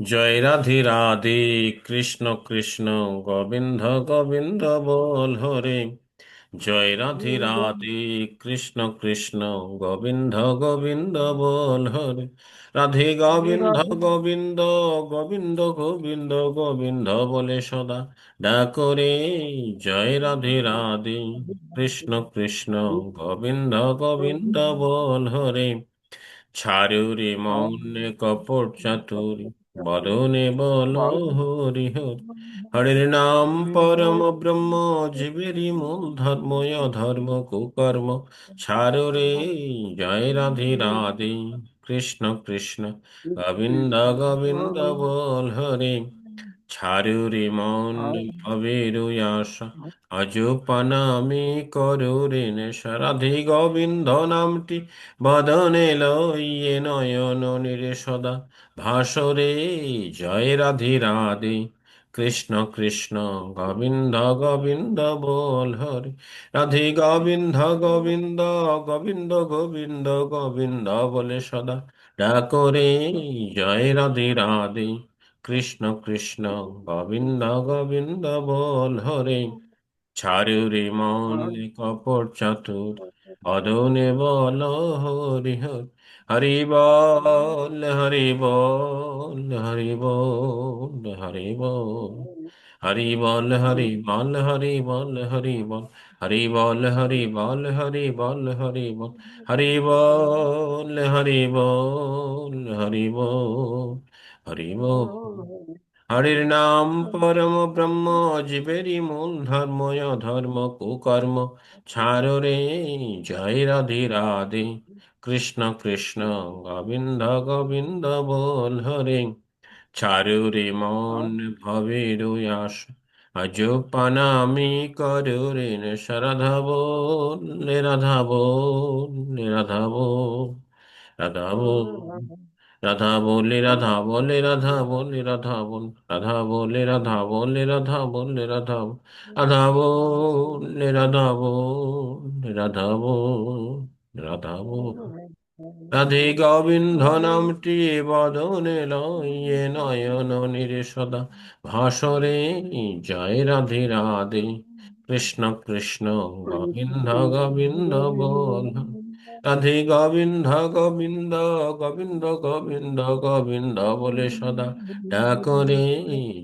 জয় রাধে রাধে, কৃষ্ণ কৃষ্ণ, গোবিন্দ গোবিন্দ বল হরে। জয় রাধে রাধে, কৃষ্ণ কৃষ্ণ, গোবিন্দ গোবিন্দ বল হরে। রাধে গোবিন্দ গোবিন্দ গোবিন্দ গোবিন্দ গোবিন্দ বলে সদা ডাকরে জয় রাধে রাধে, কৃষ্ণ কৃষ্ণ, গোবিন্দ গোবিন্দ বল হরে। ছাড়ু রে মৌনে কপট চাতুরি বদনে বল হরি হরি হরির নাম পরম ব্রহ্ম জীবেরই মূল ধর্ময় ধর্ম কুকর্ম ছাড়ু রে জয় রাধে রাধে কৃষ্ণ কৃষ্ণ গোবিন্দ গোবিন্দ বল হরে ছাড়ু রে মন ভবের আশা আজপানামি করো রে নেশা গোবিন্দ নামটি। বদনে লইয়ে নয়ন নিরে সদা। ভাসরে জয় রাধে রাধে। কৃষ্ণ কৃষ্ণ গোবিন্দ গোবিন্দ বল হরে। রাধে গোবিন্দ গোবিন্দ গোবিন্দ গোবিন্দ গোবিন্দ বলে সদা। ডাকরে জয় রাধে রাধে। কৃষ্ণ কৃষ্ণ গোবিন্দ গোবিন্দ বল হরে ছাড়ু রে মন কপট চাতুর অদনে বল হরি হরি হরি বল হরি বল হরি বল হরি বল হরি বল হরি বল হরি বল হরি বল হরি বল হরি বল হরি বল হরি বল হরি বল হরি বল হরি বল হরি হরির নাম পরম ব্রহ্ম জীবেরই মূল ধর্ময় ধর্ম কুকর্ম ছাড় রে জয় রাধে রাধে কৃষ্ণ কৃষ্ণ গোবিন্দ গোবিন্দ বল হরে ছাড়ু রে মন ভবের আশ আজ পানামি করু রে রাধা বল রাধা বল রাধা বল রাধা বল রাধা বলে রাধা বলে রাধা বলে, রাধা বল, রাধা বলে রাধা বলে রাধা বলে, রাধা রাধা বলে, রাধা বল রাধা বল রাধা বল। রাধে গোবিন্দ নামটি বদনে লয়ে নয়ন নিরে সদা ভাসরে জয় রাধে রাধে। কৃষ্ণ কৃষ্ণ গোবিন্দ গোবিন্দ বল। রাধে গোবিন্দ গোবিন্দ গোবিন্দ গোবিন্দ গোবিন্দ বলে সদা। ডাকরে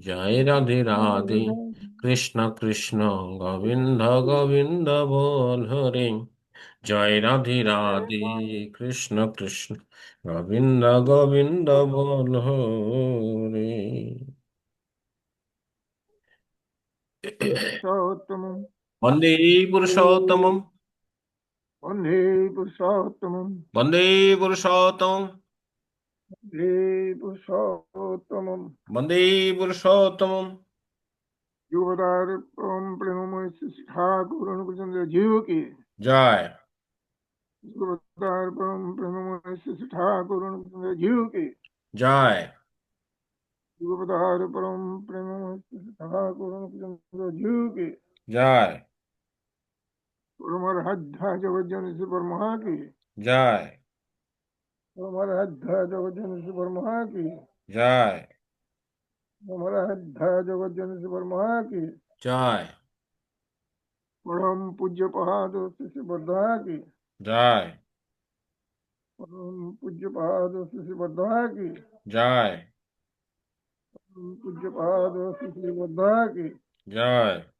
জয় রাধে রাধে। কৃষ্ণ কৃষ্ণ গোবিন্দ গোবিন্দ বল হরে। জয় রাধে রাধে কৃষ্ণ কৃষ্ণ গোবিন্দ গোবিন্দ বল হরে। পুরুষোত্তমম। বন্দে পুরুষোত্তম বন্দে পুরুষোত্তম বন্দে পুরুষোত্তম বন্দে পুরুষোত্তম যুবদার পরম প্রেমময় শ্রী ঠাকুর অনুকূলচন্দ্র জীবকে জয় যুবদার পরম প্রেমময় শ্রী ঠাকুর অনুকূলচন্দ্র জীবকে জয় যুবদার পরম প্রেমময় শ্রী ঠাকুর অনুকূলচন্দ্র জীবকে জয় जगज्जन श्री ब्रह्मा की। जय। हमारा जगज्जन श्री ब्रह्मा की। जय। हमारा जगज्जन श्री ब्रह्मा की। जय। परम पूज्य पहाद श्री बद्धा की। जय। परम पूज्य पहाद श्री बद्धा की। जय। पूज्य पहाद श्री बद्धा की। जय।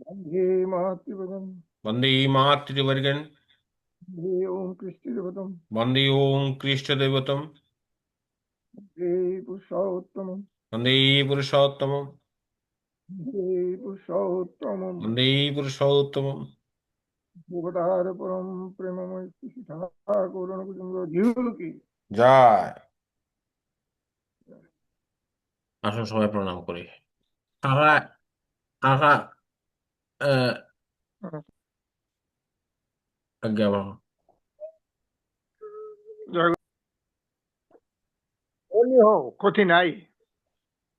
வந்தே மாத்திருவதம் வந்தே மாத்திருவர்கன் வந்தே ஓம் கிருஷ்ண தேவதம் வந்தே ஓம் கிருஷ்ண தேவதம் வந்தே புருஷோத்தமம் வந்தே புருஷோத்தமம் வந்தே புருஷோத்தமம் வந்தே புருஷோத்தமம் ভোগটার পরম প্রেমময় শ্রী ঠাকুর অনুকুচন্দ্র জীবকি জয় আসুন সবাই প্রণাম করি কারা কারা জয় ধনী হও ক্ষতি নাই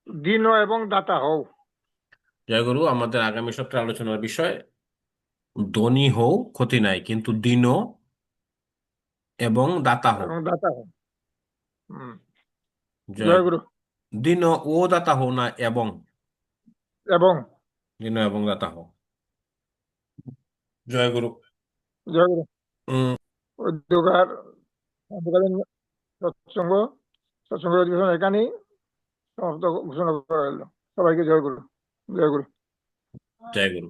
দিন এবং দাতা হও জয়গুরু আমাদের আগামী সপ্তাহে আলোচনার বিষয় ধনী হও ক্ষতি নাই কিন্তু দীন এবং দাতা হও এবং দাতা হও হুম জয় জয় গুরু দীন ও দাতা হও না এবং এবং দীন এবং দাতা হও জয় গুরু। জয় গুরু। উম, অধ্যকার সান্ধ্যকালীন সৎসঙ্গ সৎসঙ্গ অধিবেশন এখানেই সমাপ্ত ঘোষণা করা হলো। সবাইকে জয় গুরু। জয় গুরু। জয় গুরু।